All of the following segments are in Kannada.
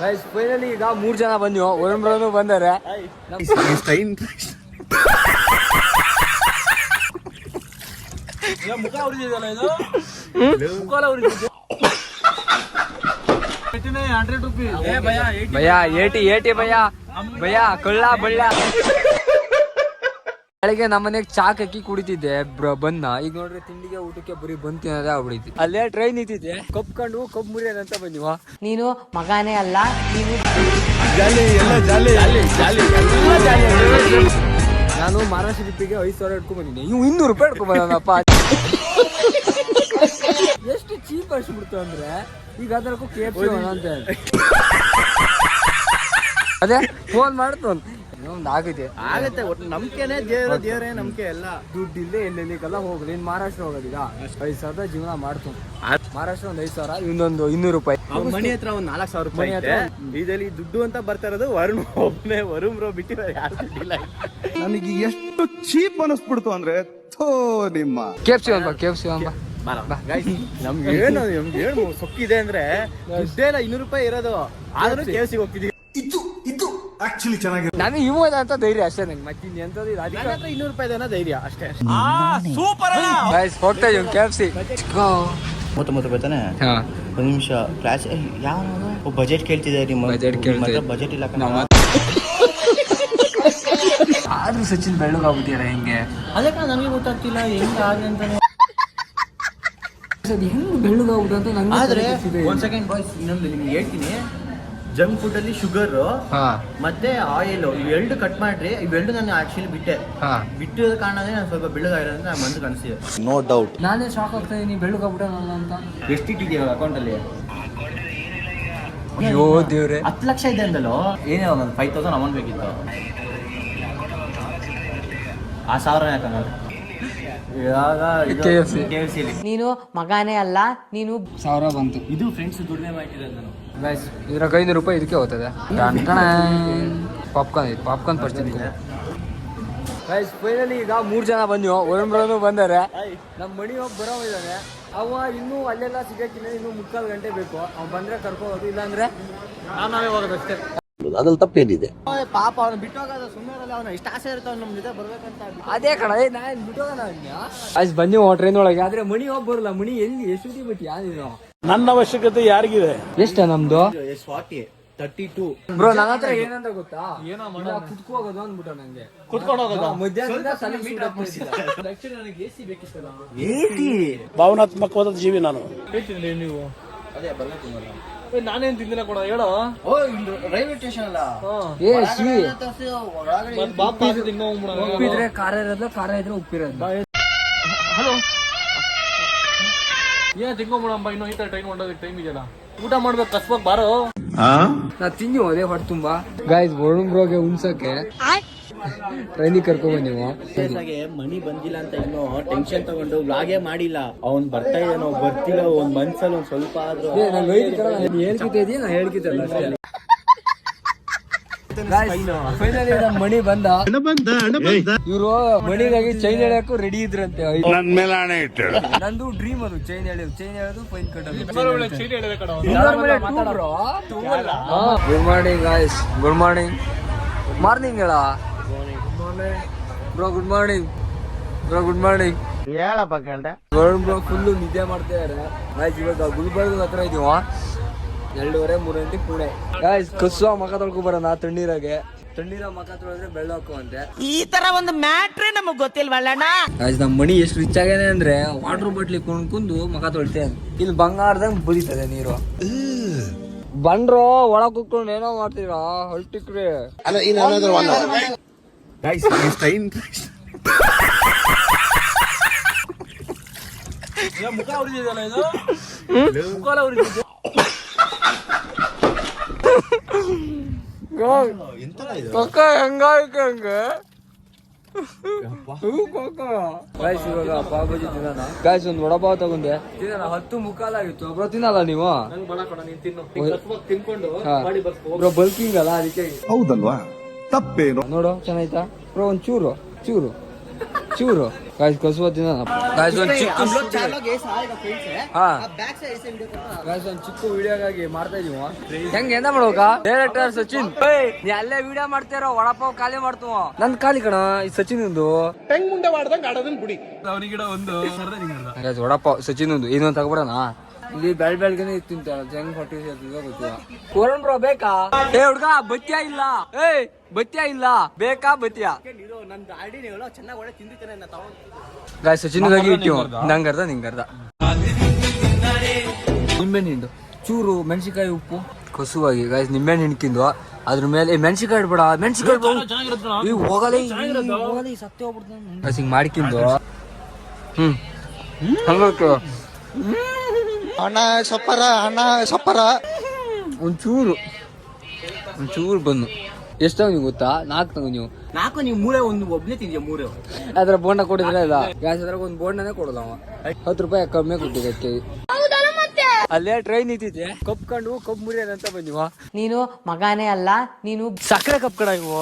ಗೈಸ್ ಫೈನಲಿ ಈಗ ಮೂರ್ ಜನ ಬಂದ್ವು ವರುಣ್ ಬ್ರೋನು ಬಂದಾರೆ ಮುಖ ಉರಿದಿದಲ್ಲ ಇದು ಮುಖ ಎಲ್ಲ ಉರಿದಿದೆ ಹಂಡ್ರೆಡ್ ರುಪೀಸ್ ಭಯ ಏಟಿ ಏಟಿ ಭಯ ಭಯ ಕಳ್ಳ ಬಳ್ಳ ಬೆಳಗ್ಗೆ ನಮ್ಮನೆಗೆ ಚಾಕ್ ಹಾಕಿ ಕುಡಿತಿದ್ದೆ ಬ್ರ ಬನ್ನ ಈಗ ನೋಡ್ರಿ ತಿಂಡಿಗೆ ಊಟಕ್ಕೆ ಬರೀ ಬಂದ್ ತಿನ್ನೋದೇ ಆಗ್ಬಿಡಿದ್ವಿ ಅಲ್ಲೇ ಟ್ರೈನ್ ಇದ್ದಿದ್ದೆ ಕಪ್ ಕಂಡು ಕಪ್ ಮುರಿಯೋದಂತ ಬಂದಿವ. ನೀನು ಮಗಾನೇ ಅಲ್ಲ ನೀನು ನಾನು ಮಹಾರಾಷ್ಟ್ರ ಟ್ರಿಪ್ಪಿಗೆ ಐದು ಸಾವಿರ ಇಟ್ಕೊಂಡ್ ಬಂದಿದ್ದೆ. ಇವ್ ಇನ್ನೂರು ರೂಪಾಯಿ ಇಟ್ಕೊಂಡ್ ಬಂದಪ್ಪ ಎಷ್ಟು ಚೀಪ್ ಅನ್ಸ್ಬಿಡ್ತು ಅಂದ್ರೆ ಈಗ ಅದಕ್ಕೂ ಕೆ ಎಫ್ ಸಿ ಅಂತ ಹೇಳಿ. ಅದೇ ಫೋನ್ ಮಾಡ್ತು ಒಂದು ಆಗೈತೆ ಆಗತ್ತೆ ಒಟ್ಟು ನಂಬಿಕೆನೆ ದೇವ್ರ ದೇವ್ರೇ ನಂಬಿಕೆ ಎಲ್ಲ. ದುಡ್ಡು ಇಲ್ಲದೆ ಎಲ್ಲೆಲ್ಲಿಗೆಲ್ಲ ಹೋಗ್ಲಿ ಇನ್ ಮಹಾರಾಷ್ಟ್ರ ಹೋಗೋದಿಲ್ಲ. ಐದು ಸಾವಿರದ ಜೀವನ ಮಾಡ್ತು. ಮಹಾರಾಷ್ಟ್ರ ಒಂದ್ ಐದು ಸಾವಿರ ಇನ್ನೊಂದು ಇನ್ನೂರು ರೂಪಾಯಿ. ಮನೆ ಹತ್ರ ಒಂದ್ ನಾಲ್ಕು ಸಾವಿರ ರೂಪಾಯಿ ಹತ್ರ ಇದರಲ್ಲಿ ದುಡ್ಡು ಅಂತ ಬರ್ತಾ ಇರೋದು ವರುಣ್ ಒಬ್ಬನೇ ವರುಣ್ ಬ್ರೋ ಬಿಟ್ಟಿರೋ ಯಾರು ದುಡ್ಡಿಲ್ಲ ನನಗೆ ಎಷ್ಟು ಚೀಪ್ ಅನಿಸ್ಬಿಡ್ತು ಅಂದ್ರೆ ಥೋ ನಿಮ್ಮ. ಕೆ ಎಫ್ ಸಿ ಒಂದು ಕೆ ಎಫ್ ಸಿ ನಮ್ಗೆ ಏನು ನಮ್ಗೆ ಏನು ಸೊಕ್ಕಿದೆ ಅಂದ್ರೆ ದುಡ್ಡೇ ಇಲ್ಲ ಇನ್ನೂರು ರೂಪಾಯಿ ಇರೋದು. ಆದ್ರೂ ಕೇಸಿಗೆ ಹೋಗ್ತಿದೀವಿ. ನನಗೆ ಇವಾಗ ಅಂತ ಧೈರ್ಯ ಅಷ್ಟೇ ನಂಗೆ ಮತ್ತೆ ಇನ್ನು ಎಂಥದ್ದು ಇದು ನನ್ನ ಅದಕ್ಕೆ ಹತ್ರ ಇನ್ನೂರು ರೂಪಾಯಿ ಏನೋ ಧೈರ್ಯ ಅಷ್ಟೇ. Guys, ಹೋಗ್ತಾ ಇದೀವಿ ಕೆ ಎಫ್ ಸಿ ಮೂವತ್ತೊಂಬತ್ತು ರೂಪಾಯಿ ತಾನೆ? ಹಾ. ಒಂದು ನಿಮಿಷ ಕ್ಲಾಸ್ ಯಾವ ಬಜೆಟ್ ಕೇಳ್ತಿದೆ ನಿಮ್ಮ ಬಜೆಟ್ ಕೇಳ್ತಿದೆ. ಬಜೆಟ್ ಇಲ್ಲ ಕಣ. ಆದ್ರೂ ಸಚಿನ್ ಬೆಳ್ಳಗಾಗ್ಬಿಟ್ಟಿರ ಹೆಂಗೆ? ಅದಕ್ಕೆ ನನಗೆ ಗೊತ್ತಾಗ್ತಿಲ್ಲ ಹೆಂಗ್ ಆಗಿ ಅಂತಾನೆ. ಅದು ಹೆಂಗ್ ಬೆಳ್ಳಗಾಗ್ಬಿಟ್ಟು ಅಂತ ನಂಗೆ ಆದ್ರೆ. ಒಂದ್ ಸೆಕೆಂಡ್ ಬಾಯ್ಸ್ ಇನ್ನೊಂದು ನಿಮ್ಗೆ ಹೇಳ್ತೀನಿ. ಜಂಕ್ ಫುಡ್ ಅಲ್ಲಿ ಶುಗರ್ ಹಾ. ಮತ್ತೆ ಆಯಿಲ್ ಇವೆರಡು ಕಟ್ ಮಾಡ್ರಿ ಇವೆರಡು ನಾನು ಆಕ್ಚುಲಿ ಬಿಟ್ಟೆ. ಹಾ. ಬಿಟ್ಟಿರೋ ಕಾರಣನೇ ನಾನು ಸ್ವಲ್ಪ ಬೆಳ್ಳಗಾಗಿರೋದು ನಾನು ಮಂದು ಕನಸಿದೆ ನೋ ಡೌಟ್ ನಾನೇ ಶಾಕ್ ಆಗ್ತಾ ಇದೀನಿ ಬೆಳ್ಳಗಾಗ್ಬಿಟ್ಟ ನಾನು ಅಂತ. ಎಷ್ಟು ಇಟ್ಟಿದ್ಯಾ ಅಕೌಂಟ್ ಅಲ್ಲಿ? ಅಯ್ಯೋ ದೇವ್ರೆ. ಹತ್ತು ಲಕ್ಷ ಇದೆ ಅಂದಲ್ಲೋ? ಏನೇ ಒಂದು ಫೈವ್ ತೌಸಂಡ್ ಅಮೌಂಟ್ ಬೇಕಿತ್ತು? ಆ ಸಾವಿರ ಯಾಕಂದ್ರೆ ನೀನು ಮಗಾನೇ ಅಲ್ಲ ನೀನು ಸಾವಿರ ಬಂತು. ಇದು ಫ್ರೆಂಡ್ಸ್ ದುಡಿಮೆ ಮಾಡಿರೋದು ನಾನು. ಗೈಸ್ ಇದ್ರಾಗ ಐನೂರು ರೂಪಾಯಿ ಇದಕ್ಕೆ ಹೋಗ್ತದೆ. ಪಾಪ್ಕಾರ್ನ್ ಇದು ಪಾಪ್ಕಾರ್ನ್ ಪರ್ಚೇಸ್ ಗೈಸ್ ಫೈನಲಿ ಈಗ ಮೂರು ಜನ ಬಂದಿವ ಒಂದ್ರೂ ಬ್ರೋನು ಬಂದಾರೆ ನಮ್ಮ ಮಣಿ ಒಬ್ಬ ಬರೋ ಇದ್ದಾನೆ ಅವ ಇನ್ನೂ ಅಲ್ಲೆಲ್ಲ ಸಿಗಕ್ಕಿಲ್ಲ ಇನ್ನೂ ಮುಕ್ಕಾಲು ಗಂಟೆ ಬೇಕು. ಅವ್ ಬಂದ್ರೆ ಹೋಗೋದು ಇಲ್ಲಾಂದ್ರೆ ನಾನು ನಾವೇ ಹೋಗೋದಷ್ಟೇ ಅದ್ರಲ್ಲಿ ತಪ್ಪೇನಿದೆ. ಪಾಪ ಅವನು ಬಿಟ್ಟೋಗೋದು ಸುಮ್ಮನೆ ಅವನು ಇಷ್ಟ ಆಸೆ ಇರ್ತಾವ ನಮ್ಮ ಜೊತೆ ಬರ್ಬೇಕಂತ ಅದೇ ಕಣ ಏ ನಾನು ಬಿಟ್ಟೋಗೋಣ ಆಯ್ತು ಬನ್ನಿ ಟ್ರೈನ್ ಒಳಗೆ. ಆದ್ರೆ ಮಣಿ ಹೋಗ್ ಬರಲ್ಲ. ಮಣಿ ಎಲ್ಲಿ ಎಷ್ಟು ಬಿಟ್ಟು ಯಾರು ನನ್ನ ಅವಶ್ಯಕತೆ ಯಾರಿಗಿದೆ? ಎಷ್ಟ ನಮ್ದು? ಸ್ವಾತಿ ತರ್ಟಿ ಟೂ ಬ್ರೋ ನನ್ನ ಹತ್ರ ಏನಂತ ಗೊತ್ತಾ? ಏನೋ ಕುತ್ಕೋ ಹೋಗೋದು ಅಂದ್ಬಿಟ್ಟ ನಂಗೆ. ಕುತ್ಕೊಂಡು ಹೋಗೋದು? ಮಧ್ಯಾಹ್ನದಿಂದ ತಲೆ ಸುತ್ತ ಆಗ್ತಿದ್ದಿಲ್ಲ. ಆಕ್ಚುಲಿ ನನಗೆ ಎ ಸಿ ಬೇಕಿತ್ತಲ್ಲ. ಭಾವನಾತ್ಮಕವಾದ ಜೀವಿ ನಾನು. ಅದೇ ನೀವು ನಾನೇನ್ ತಿಂದಿನ ಕೊಡ ಹೇಳೋ. ಓ ರೈಲ್ವೆ ಸ್ಟೇಷನ್ ಅಲ್ಲ. ಏ ಶ್ರೀ. ಮತ್ ಬಾಪ ತಿನ್ನೋ ಉಪ್ಪಿದ್ರೆ? ಖಾರ ಇರೋದ್ಲ ಖಾರ ಇದ್ರೆ ಉಪ್ಪಿರೋದು ಹಲೋ. ಏನ್ ತಿನ್ಕೊಂಬಿಡಂಬ ಇನ್ನೂ ಈ ತರ ಟೈಮ್ ಹೊಂಡೋದಕ್ಕೆ ಟೈಮ್ ಇದೆಯಲ್ಲ. ಊಟ ಮಾಡ್ಬೇಕು ಕಸ್ಬಕ್ ಬಾರೋ. ನಾ ತಿಂದು ಅದೇ ಹೊಟ್ಟೆ ತುಂಬಾ. ಗಾಯ್ಸ್ ವರುಣ್ ಬ್ರೋಗೆ ಉಣ್ಸಕ್ಕೆ. ಟ್ರೈನಿಗೆ ಕರ್ಕೊಂಡ್ ನೀವು ಮನಿ ಬಂದಿಲ್ಲ ಅಂತ ಇನ್ನು ಟೆನ್ಷನ್ ತಗೊಂಡು ವ್ಲಾಗೇ ಮಾಡಿಲ್ಲ. ಅವ್ನ್ ಬರ್ತಾ ಇದ್ದಾನೋ ಬರ್ತಿಲ್ಲ ಒಂದ್ ಮನ್ಸಲ್ಲಿ ಒಂದ್ ಸ್ವಲ್ಪ ಆದ್ರೂ ಹೇಳ್ಕಿದ್ದೆ ಇದೀಯ? ನಾ ಹೇಳ್ಕಿದ್ದಲ್ಲ ಅಷ್ಟೇ. ಫೈನಲಿ ಮಣಿ ಬಂದ. ಇವರು ಮಣಿಗಾಗಿ ಚೈನ್ ಎಳೆಯಕ್ಕೂ ರೆಡಿ ಇದ್ರಂತೆ. ನನ್ ಮೇಲೆ ಹಣೆ ನಂದು ಡ್ರೀಮ್ ಅದು ಚೈನ್ ಎಳೆಯೋದು. ಚೈನ್ ಹೇಳೋದು ಫೈನ್ ಕಟ್ಟೋದು good morning guys good morning morning ಹೇಳ. Bro good morning bro good morning Varun bro full ನಿದ್ದೆ ಮಾಡ್ತಾ ಇದ್ದಾರೆ ಗಾಯ್ಸ್ ಇವಾಗ ಗುಲ್ಬರ್ಗ ಹತ್ರ ಇದೀವ. ಎರಡೂವರೆ ಮೂರು ಗಂಟೆ ಪುಣೆ. ಗಾಯ್ಸ್ ಕಸುವ ಮಕ ತೊಳ್ಕೊ ಬರೋಣ ತಣ್ಣೀರಾಗೆ. ತಣ್ಣೀರ ಮಖ ತೊಳೆದ್ರೆ ಬೆಳ್ಳಕ್ಕು ಅಂತೆ. ಈ ತರ ಒಂದು ಮ್ಯಾಟ್ರೇ ನಮಗ್ ಗೊತ್ತಿಲ್ವಲ್ಲಣ್ಣ ಗಾಯ್ಸ್ ನಮ್ಮ ಮಣಿ ಎಷ್ಟು ರಿಚ್ ಆಗ್ಯಾನೆ ಅಂದ್ರೆ ವಾಟರ್ ಬಾಟ್ಲಿ ಕುಣ್ಕೊಂಡು ಮಕ ತೊಳ್ತೇನೆ ಇಲ್ಲಿ ಬಂಗಾರದಂಗ್ ಬುದಿತದೆ ನೀರು. ಬಂಡ್ರೋ ಒಳಗ್ ಕುತ್ಕೊಂಡು ಏನೋ ಮಾಡ್ತೀರಾ ಹೊಲ್ಟಿಕ್ರಿ ಮುಖ ಉರಿದಿದಲ್ಲ ಇದು ಮುಖ ಎಲ್ಲ ಉರಿದಿದೆ ಕೊಕ್ಕ ಹೆಂಗಾಯ್ತು ಹಂಗೆ ಗಾಯ್ಸ್ ಇವಾಗ ಪಾವ್ ತಿನ್ನೋಣ ಗಾಯ್ಸ್ ಒಂದು ವಡಪಾವ್ ತಗೊಂಡೆ ತಿನ್ನೋಣ ಹತ್ತು ಮುಕ್ಕಾಲಾಗಿತ್ತು ಒಬ್ರು ತಿನ್ನಲ್ಲ ನೀವು? ತಿನ್ಕೊಂಡು ಬಲ್ಕಿಂಗ್ ಅಲ್ಲ ಅದಕ್ಕೆ. ಹೌದಲ್ವಾ? ತಪ್ಪೇನು? ನೋಡು ಚೆನ್ನಾಯ್ತಾ ಬ್ರೋ ಒಂದ್ ಚೂರು ಚೂರು. ಚೂರು ಗಾಯ್ಸ್ ಕಸುವ ತಿನ್ನ ಗಾಯ್ಸ್ ಒಂದು ಚಿಕ್ಕ ಹಾ. ಗಾಯ್ಸ್ ಒಂದು ಚಿಕ್ಕ ವಿಡಿಯೋಗಾಗಿ ಮಾಡ್ತಾ ಇದೀವ ಹೆಂಗ್ ಎಂದ ಮಾಡ್ಬೇಕ? ಡೈರೆಕ್ಟರ್ ಸಚಿನ್. ನೀ ಅಲ್ಲೇ ವಿಡಿಯೋ ಮಾಡ್ತೀರೋ ವಡಪಾವ್ ಖಾಲಿ ಮಾಡ್ತೀವ ನನ್ ಖಾಲಿ ಕಣ ಈ ಸಚಿನ್ ಒಂದು ಗಾಯ್ಸ್ ವಡಪಾವ್ ಸಚಿನ್ ಒಂದು ಏನೊಂದ್ ತಗೊಬಿಡೋಣ. ಇಲ್ಲಿ ಬೆಳ್ ಬೆಳಗ್ಗೆನೆ ತಿಂತ ಜಂಗ್ ಹೊಟ್ಟೆ ಗೊತ್ತಿಲ್ಲ. ಕೋರನ್ ಬ್ರೋ ಬೇಕಾ? ಏ ಹುಡ್ಗ ಬತ್ತಿಯ ಇಲ್ಲ? ಏ ಬತ್ತಿಯ ಇಲ್ಲ? ಬೇಕಾ ಬತ್ತಿಯ? ಗಾಯ ಸಚಿನ್ಗಾಗಿ ಇಟ್ಟಿವ ನಂಗೆ ಅರ್ಧ ನಿಂಗೆ ಅರ್ಧ ನಿಂಬೆಹಣ್ಣು ಹಿಂಡು ಚೂರು ಮೆಣಸಿಕಾಯಿ ಉಪ್ಪು. ಕಸುವಾಗಿ. ಗಾಯ್ಸ್ ನಿಂಬೆಹಣ್ಣು ಹಿಂಡ್ಕಿಂದು ಅದ್ರ ಮೇಲೆ ಮೆಣಸಿಕಾಯಿ ಇಡ್ಬೇಡ ಮೆಣಸಿಕಾಯಿ ಈ ಹೋಗಲ್ಲ ಸತ್ಯ ಹೋಗ್ಬಿಡ್ತಾನೆ ಹಿಂಗ್ ಮಾಡ್ಕಿಂದು ಹ್ಮ್. ಹಂಗಕ್ಕೆ ಅಣ್ಣ ಸಪ್ಪರ ಅಣ್ಣ ಸೊಪ್ಪರ. ಒಂಚೂರು ಒಂಚೂರು ಬಂದು ಎಷ್ಟು ನೀವು ಗೊತ್ತಾ? ನಾಲ್ಕು ತಗೋ ನೀವು. ನಾಲ್ಕು ನೀವು ಮೂರೇ ಒಂದು ಒಬ್ಬನೇ ತಿಂದ್ಯಾ ಮೂರೇ? ಅದರ ಬೋಂಡ ಕೊಡಿದ್ರೆ ಇಲ್ಲ ಗ್ಯಾಸ್ ಅದ್ರಾಗ ಒಂದು ಬೋಂಡನೇ ಕೊಡೋದು ಅವ. ಹತ್ತು ರೂಪಾಯಿ ಕಮ್ಮಿ ಕೊಟ್ಟಿದ್ದೆ ಅಲ್ಲೇ ಟ್ರೈನ್ ನಿಂತಿದ್ದೆ ಕಪ್ಕೊಂಡು ಕಪ್ ಅಂತ ಬಂದಿವ ನೀನು ಮಗಾನೇ ಅಲ್ಲ ನೀನು ಸಕ್ಕರೆ ಕಪ್ಕಡ ಇವು?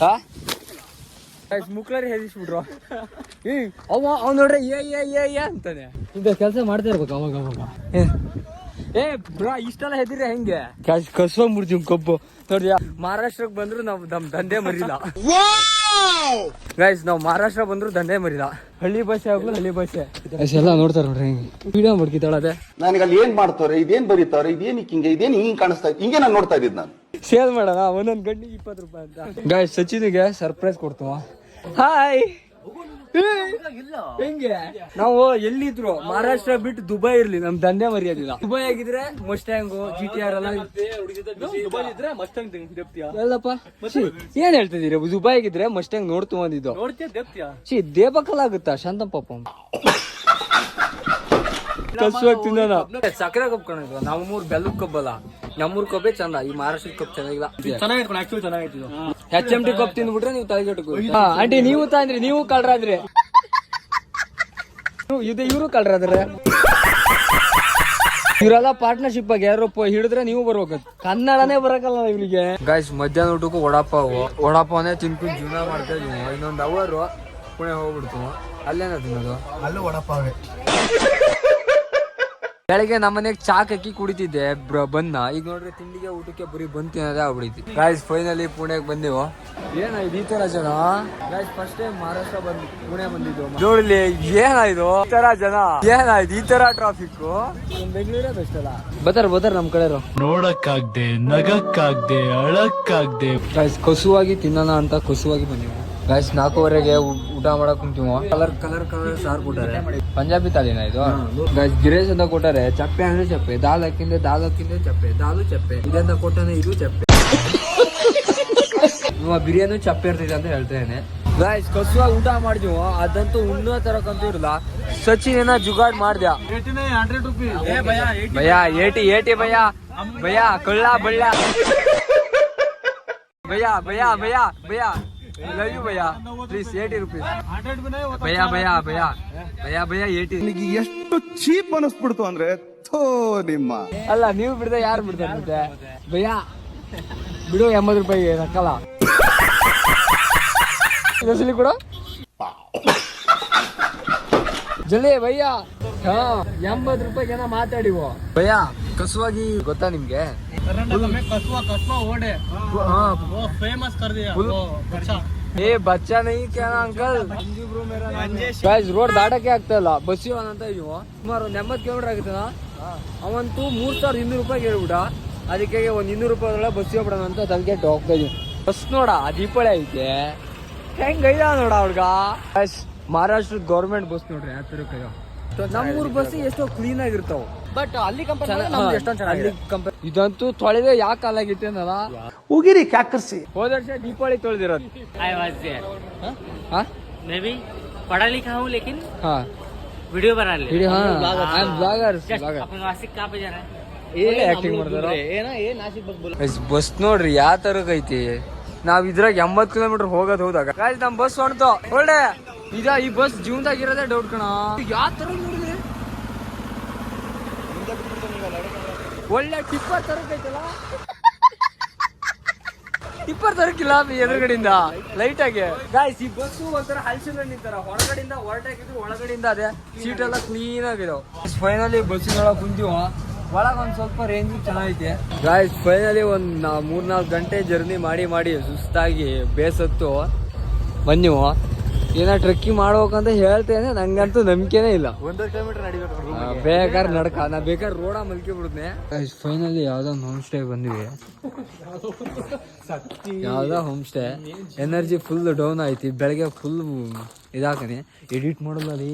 ಹಾ ಮುಕ್ಳರಿ ಹೆದಿಸ್ಬಿಟ್ರು ಈ ಅವ ಅವ್ ನೋಡ್ರೆ ಏ ಏ ಏ ಏ ಅಂತಾನೆ. ಇಂತ ಕೆಲಸ ಮಾಡ್ತಾ ಇರ್ಬೇಕು ಅವಾಗ ಅವಾಗ. ಏ, ಏ ಬ್ರಾ ಇಷ್ಟೆಲ್ಲ ಹೆದಿರಿ ಹೆಂಗೆ? ಕ್ಯಾಶ್ ಕಸ್ಕೊಂಡ್ಬಿಡ್ತೀವಿ ಕಬ್ಬು. ನೋಡಿ ಮಹಾರಾಷ್ಟ್ರಕ್ಕೆ ಬಂದ್ರು ನಾವು ನಮ್ ದಂಧೆ ಮರಿಲ್ಲ. ಗೈಸ್ ನಾವು ಮಹಾರಾಷ್ಟ್ರ ಬಂದ್ರು ದಂಧೆ ಮರಿಲ್ಲ. ಹಳ್ಳಿ ಭಾಷೆ ಆಗ್ಲು ಹಳ್ಳಿ ಭಾಷೆ. ಎಲ್ಲ ನೋಡ್ತಾರೆ ನೋಡ್ರಿ ಹೆಂಗೆ. ವಿಡಿಯೋ ಮಾಡ್ಕಿತಾಳದೆ ನನಗೆ ಅಲ್ಲಿ ಏನ್ ಮಾಡ್ತಾರೆ ಇದೇನ್ ಬರೀತಾರೆ ಇದೇನ್ ಹಿಂಗೆ ಇದೇನ್ ಹಿಂಗ್ ಕಾಣಿಸ್ತಾ ಇದೆ ಹಿಂಗೆ ನಾನು ನೋಡ್ತಾ ಇದ್ದೀನಿ ನಾನು. ಸೇಲ್ ಮಾಡೋಣ? ಒಂದೊಂದು ಗಂಟೆಗೆ ಇಪ್ಪತ್ತು ರೂಪಾಯಿ ಅಂತ. ಗಾಯ್ ಸಚಿನ್ಗೆ ಸರ್ಪ್ರೈಸ್ ಕೊಡ್ತೀವ. ಹಾಯ್ ಹೆಂಗೆ? ನಾವು ಎಲ್ಲಿದ್ರು? ಮಹಾರಾಷ್ಟ್ರ ಬಿಟ್ಟು ದುಬೈ ಇರ್ಲಿ ನಮ್ ದಂಧೆ ಮರ್ಯಾದಿಲ್ಲ. ದುಬೈ ಆಗಿದ್ರೆ ಮಸ್ಟ್ಯಾಂಗು ಜಿ ಟಿ ಆರ್ ಎಲ್ಲ ಎಲ್ಲಪ್ಪ ಏನ್ ಹೇಳ್ತಿದೀರಿ ದುಬೈ ಆಗಿದ್ರೆ ಮಸ್ಟ್ಯಾಂಗ್ ನೋಡ್ತು ಬಂದಿದ್ದು ಛೀ ದೇಬಕಲ್ ಆಗುತ್ತಾ ಶಾಂತಂ ಪಾಪ. ಕಸುವಾಗಿ ತಿನ್ನೋಣ ಸಕ್ಕರೆ ಕಪ್ ಕಾಣಿದ್ರು ನಮ್ಮೂರ್ ಬೆಲ್ಲದ ಕಬ್ಬಲ್ಲ ನಮ್ಮೂರ್ ಕಬ್ಬೇ ಚಂದ. ಈ ಮಹಾರಾಷ್ಟ್ರ ಕಪ್ ಚೆನ್ನಾಗಿಲ್ಲ. ಎಚ್ ಎಂ ಟಿ ಕಪ್ ತಿಂದ್ಬಿಟ್ರೆ ನೀವು ತಲೆಗೆಟ್ಟು ಆಂಟಿ ನೀವು ತಾಂದ್ರಿ ನೀವು ಕಳ್ರಾದ್ರಿ. ಇದು ಇವರು ಕಳ್ರಾದ್ರೆ. ಇವರೆಲ್ಲ ಪಾರ್ಟ್ನರ್ಶಿಪ್ ಆಗಿ ಯಾರು ಹಿಡಿದ್ರೆ ನೀವು ಬರ್ಬೇಕು ಕನ್ನಡನೇ ಬರಕಲ್ಲ ಇವ್ರಿಗೆ. ಗಾಯ್ಸ್ ಮಧ್ಯಾಹ್ನ ಊಟಕ್ಕೂ ವಡಾಪಾವು. ವಡಾಪಾವನೇ ತಿನ್ಕೊಂಡು ಜೀವನ ಮಾಡ್ತಾ ಇದೀವಿ ಇನ್ನೊಂದು ಅವರು ಪುಣೆ ಹೋಗ್ಬಿಡ್ತು. ಅಲ್ಲೇನ ತಿನ್ನೋದು? ಅಲ್ಲೂ ವಡಪಾವೆ. ಬೆಳಗ್ಗೆ ನಮ್ಮನೆಗೆ ಚಾಕ್ ಹಾಕಿ ಕುಡಿತಿದ್ದೆ ಬನ್ನ. ಈಗ ನೋಡ್ರಿ ತಿಂಡಿಗೆ ಊಟಕ್ಕೆ ಬರೀ ಬಂದ್ ತಿನ್ನೋದೇ ಆಗ್ಬಿಡೈತಿ. ಗಾಯ್ಸ್ ಫೈನಲಿ ಪುಣೆಗೆ ಬಂದೆವು. ಏನಾಯ್ತು ಈ ತರ ಜನ? ಗಾಯ್ಸ್ ಫಸ್ಟ್ ಟೈಮ್ ಮಹಾರಾಷ್ಟ್ರ ಬಂದ್ ಪುಣೆ ಬಂದಿದ್ದು. ನೋಡ್ಲಿ ಏನಾಯ್ತು ಈ ತರ ಜನ. ಏನಾಯ್ತು ಈ ತರ ಟ್ರಾಫಿಕ್ ಬೆಂಗಳೂರೇ ಬೆಸ್ಟ್ ಅಲ್ಲ. ಬತ್ತಾರ ಬತ್ತಾರ ನಮ್ ಕಡೆ ನೋಡಕ್ಕಾಗ್ದೆ ನಗಕ್ಕಾಗ್ದೆ ಅಳಕ್ಕಾಗ್ದೆ. ಗಾಯ್ಸ್ ಕಸುವಾಗಿ ತಿನ್ನೋಣ ಅಂತ ಕಸುವಾಗಿ ಬಂದಿವಿ. ಗಾಯ್ಸ್ ನಾಲ್ಕೂವರೆಗೆ ಊಟ ಮಾಡಕ್ ಕುಂತೀವ? ಕಲರ್ ಕಲರ್ ಕಲರ್ ಸಾರು ಕೊಟ್ಟಾರೆ. ಪಂಜಾಬಿ ತಾಲಿನ ಇದು? ಗಿರೇಶ್ ಅಂತ ಕೊಟ್ಟಾರೆ ಚಪ್ಪೆ ಅಂದ್ರೆ ಚಪ್ಪೆ ದಾಲ್ ಹಾಕಿಂದೆ ದಾಲ್ ಹಾಕಿಂದೆ ಚಪ್ಪೆ ದಾಲು ಚಪ್ಪೆ ಇದನ್ನ ಕೊಟ್ಟಾನೆ ಇದು ಚಪ್ಪೆ. ಬಿರಿಯಾನಿ ಚಪ್ಪೆ ಇರ್ತೈತೆ ಅಂತ ಹೇಳ್ತೇನೆ ಗಾಯ್ಸ್ ಕಸುವಾಗಿ ಊಟ ಮಾಡಿದ್ವು. ಅದಂತೂ ಉಣ್ಣೋ ತರಕಂತೂ ಇರಲ್ಲ. ಸಚಿನ್ ಏನ ಜುಗಾಡ್ ಮಾಡ್ದ್ಯಾ? ಭಯ ಏಟಿ ಏಟಿ ಭಯ. ಭಯ ಕಳ್ಳ ಬಳ್ಳ. ಭಯ ಭಯ ಭಯ ಭಯ. ಲವ್ ಯು ಭಯ ಪ್ಲೀಸ್ ಏಯ್ಟಿ ರುಪೀಸ್ ಭಯ ಭಯ ಭಯ ಭಯ ಭಯ ಏಟಿ ನನಗೆ ಎಷ್ಟು ಚೀಪ್ ಅನಿಸ್ಬಿಡ್ತು ಅಂದ್ರೆ ಥೋ ನಿಮ್ಮ. ಅಲ್ಲ ನೀವು ಬಿಡದೆ ಯಾರು ಬಿಡ್ತಾರೆ ಮತ್ತೆ? ಭಯ ಬಿಡು ಎಂಬತ್ತು ರೂಪಾಯಿ ಹಾಕಲ್ಲ ಕೂಡ. ಜಲ್ಲಿ ಭಯ್ಯ ಹಾ ಎಂಬತ್ತು ರೂಪಾಯಿಗೆ ಏನೋ ಮಾತಾಡಿವು. ಭಯ್ಯ ಕಸುವಾಗಿ ಗೊತ್ತಾ ನಿಮ್ಗೆ? ಹಾ. ಏ ಬಚ್ಚಾ ನೈ ಕ್ಯಾ ಅಂಕಲ್? ಗಾಯ್ಸ್ ರೋಡ್ ದಾಟಕ್ಕೆ ಆಗ್ತಾ ಇಲ್ಲ. ಬಸ್ ಅಂತ ಇದೀವ ಸುಮಾರು ಒಂದ್ ಎಂಬತ್ತು ಕಿಲೋಮೀಟರ್ ಆಗುತ್ತಲ್ಲ ಅವಂತೂ ಮೂರ್ ಸಾವಿರದ ಇನ್ನೂರು ರೂಪಾಯಿ ಹೇಳ್ಬಿಡ ಅದಕ್ಕೆ ಒಂದ್ ಇನ್ನೂರು ರೂಪಾಯಿ ಒಳಗೆ ಬಸ್ ಹೋಗ್ಬಿಡೋಣ ಅಂತ ತಲೆಗೆ ಹೋಗ್ತಾ ಇದೀವಿ ಬಸ್ ನೋಡ ದೀಪಾವಳಿ ಐತೆ. ಹೆಂಗ್ ಐದ ನೋಡ ಅವ್ರಗ ಮಹಾರಾಷ್ಟ್ರದ ಗೌರ್ಮೆಂಟ್ ಬಸ್ ನೋಡ್ರಿ ಯಾವ ತರ ನಮ್ಮೂರ್ ಬಸ್ ಎಷ್ಟೋ ಕ್ಲೀನ್ ಆಗಿರ್ತಾವ. ಬಟ್ ಅಲ್ಲಿ ಕಂಪೇರ್ ಇದಂತೂ ತೊಳೆದೆ ಯಾಕೆ ಕಾಲಾಗಿತ್ತೆ ಅನ್ನಲ್ಲ ಉಗಿರಿ ಕ್ಯಾಕರ್ಸಿ ಹೋದ ವರ್ಷ ದೀಪಾವಳಿ ತೊಳೆದಿರೋದು आई वॉज देयर ಹಾ मैं भी पढ़ा लिखा हूँ लेकिन ಹಾ वीडियो बना ले ಇಡೀ ಹಾ ಐ ಆಮ್ ಬ್ಲಾಗರ್ ಬ್ಲಾಗರ್ अपन वासिक कहाँ पे जा रहा है ಏನ್ ಆಕ್ಟಿಂಗ್ ಮಾಡ್ತಾರ ಬಸ್ ನೋಡ್ರಿ ಯಾವ ತರ ಐತಿ ನಾವ್ ಇದ್ರಾಗ ಎಂಬತ್ ಕಿಲೋಮೀಟರ್ ಹೋಗೋದ್ ಹೋದಾಗ ಗಾಯ್ಸ್ ನಮ್ ಬಸ್ ಹೊಣ್ತು ಒಳ್ಳೆ ಇದ ಈ ಬಸ್ ಜೀವನದಾಗ ಇರೋದೇ ಡೌಟ್ ಕಣ ಯಾವ ತರ ನೋಡಿದೆ ಒಳ್ಳೆ ಟಿಪ್ಪರ್ ತರಕೈತಲ್ಲ? ಟಿಪ್ಪರ್ ತರಕಿಲ್ಲ ಎದುರುಗಡೆಯಿಂದ ಲೈಟ್ ಆಗಿ ಗಾಯ್ಸ್ ಈ ಬಸ್ಸು ಒಂಥರ ಹಲ್ಸಿನ ನಿಂತಾರ. ಹೊರಗಡೆಯಿಂದ ಹೊರಟಾಕಿದ್ರು, ಒಳಗಡೆಯಿಂದ ಅದೇ ಸೀಟ್ ಎಲ್ಲ ಕ್ಲೀನ್ ಆಗಿರೋ ಫೈನಲಿ ಬಸ್ಸಿನೊಳಗೆ ಕುಂತೀವ. ಒಳಗೆ ಒಂದ್ ಸ್ವಲ್ಪ ರೇಂಜ್ ಚೆನ್ನಾಗೈತೆ. ಗಾಯ್ಸ್ ಫೈನಲಿ ಒಂದು ನಾ- ಮೂರ್ನಾಲ್ಕು ಗಂಟೆ ಜರ್ನಿ ಮಾಡಿ ಮಾಡಿ ಸುಸ್ತಾಗಿ ಬೇಸತ್ತು. ಬಂದಿವ ಏನೋ ಟ್ರೆಕ್ಕಿಂಗ್ ಮಾಡ್ಬೇಕಂತ ಹೇಳ್ತೇನೆ ನಂಗಂತೂ ನಂಬಿಕೆನೇ ಇಲ್ಲ. ಒಂದೂವರೆ ಕಿಲೋಮೀಟರ್ ನಡಿಬೇಕು ಬೇಕಾದ್ರೆ ನಡ್ಕ ನಾ ಬೇಕಾದ್ರೆ ರೋಡ ಮಲ್ಕಿ ಫೈನಲಿ ಯಾವ್ದೋ ಒಂದು ಹೋಮ್ ಸ್ಟೇ ಬಂದಿವಿ ಯಾವ್ದೋ home stay energy full down ಐತಿ ಬೆಳಗ್ಗೆ ಫುಲ್ ಇದಾಕನಿ. ಎಡಿಟ್ ಮಾಡಲ್ಲ ರೀ.